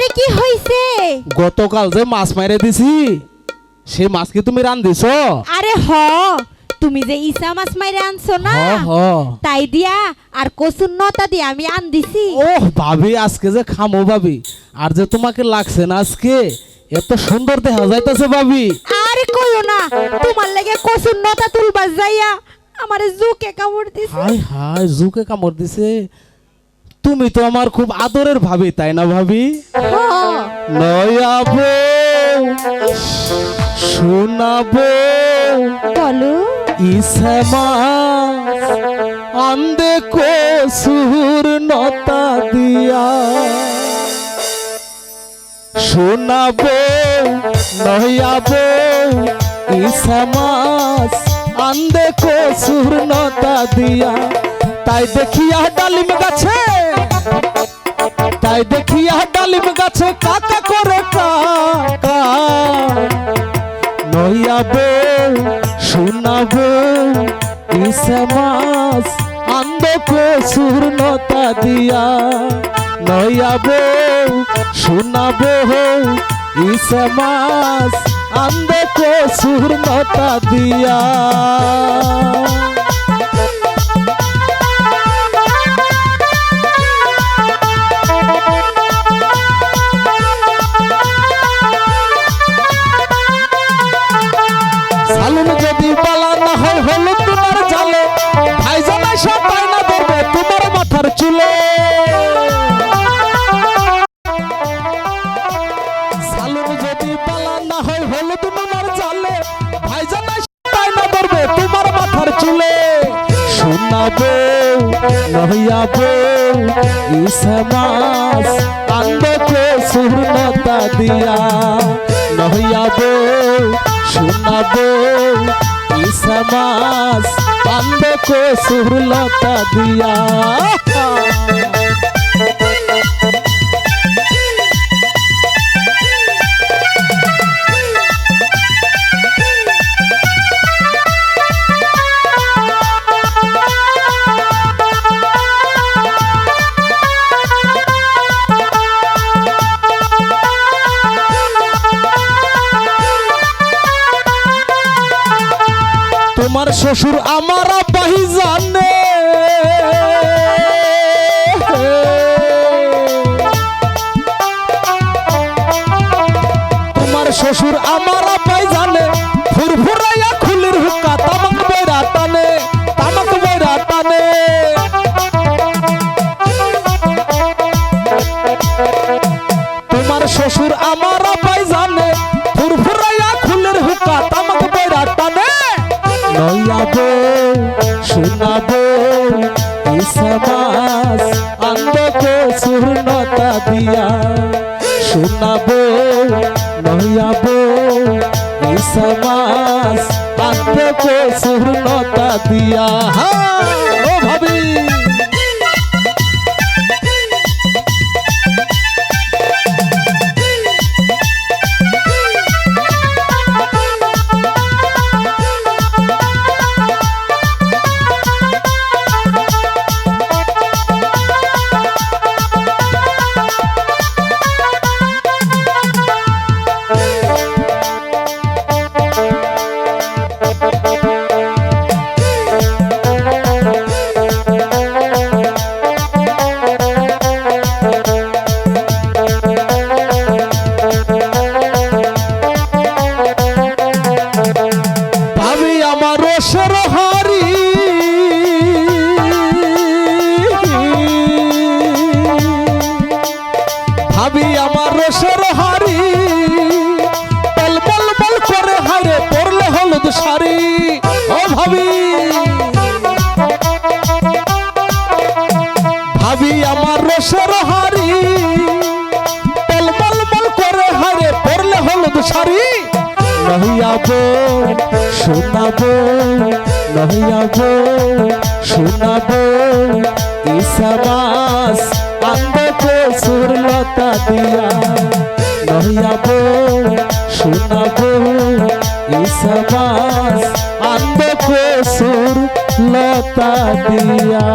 আরে কি হইছে? গতকাল যে মাছ মাইরে দিছি সেই মাছ কি তুমি রান দিছ আরে হ তুমি যে ইসা মাছ মাইরে আনছো না? তাই দিয়া আর কসুর নতা দিয়ে আমি আন দিছি ওহ ভাবি আজকে যে খামো ভাবি। আর যে তোমাকে লাগছে না আজকে এত সুন্দর দেখা যাইতেছে ভাবি। আরে কইও না তোমার লাগে কসুর নতা তুলবার যাইয়া আমারে জুকে কামড় দিছে। হাই হাই জুকে কামড় দিছে। তুমি তো আমার খুব আদরের ভাবি তাই না ভাবি? নয়াবো শোনাবো বলো। ইসেমা আন্দে কসুর নতা দিয়া। শোনাবো নয়াবো ইসেমাস আন্দে কসুর নতা দিয়া। তাই দেখিয়া ডালিম গাছে, তাই দেখিয়া ডালিম গাছে কাকা করে কাকা? নইয়াবে, শোনাবে, ইসে মাস আন্দকে শূর্ণতা দিয়া? নইয়াবে, শোনাবে, ইসে মাস আন্দকে শূর্ণতা দিয়া? চুলে। শোনাবে নহিয়াবে ইসমাস আন্দকে সুরনতা দিয়া। নহিয়াবে শোনাবে ইসমাস আন্দকে সুরলতা দিয়া। শ্বশুর আমার আব্বাহি জানে। শ্বশুর আমার আব্বাই জানে। ফুরফুরাইয়া খুলির হুক্কা নইয়াবো শোনাবো ইসমাস আন্দকে শূর্ণতা দিয়া। শোনাবো নইয়াবো ইসমাস আন্দকে শূর্ণতা দিয়া। ও ভাবি! রসের হারি বল বল বল করে হারে পড়লে হলুদ শাড়ি। ও ভাবি ভাবি আমার রসের হারি বল বল বল করে হারে পড়লে হলুদ শাড়ি। নহিয়াবো শোনাবো নহিয়াবো শোনাবো ইসামাস আন্দকে সুরলতা দিয়া। নহিয়াবো শোনাবো আন্দ কসুর লতা দিয়া।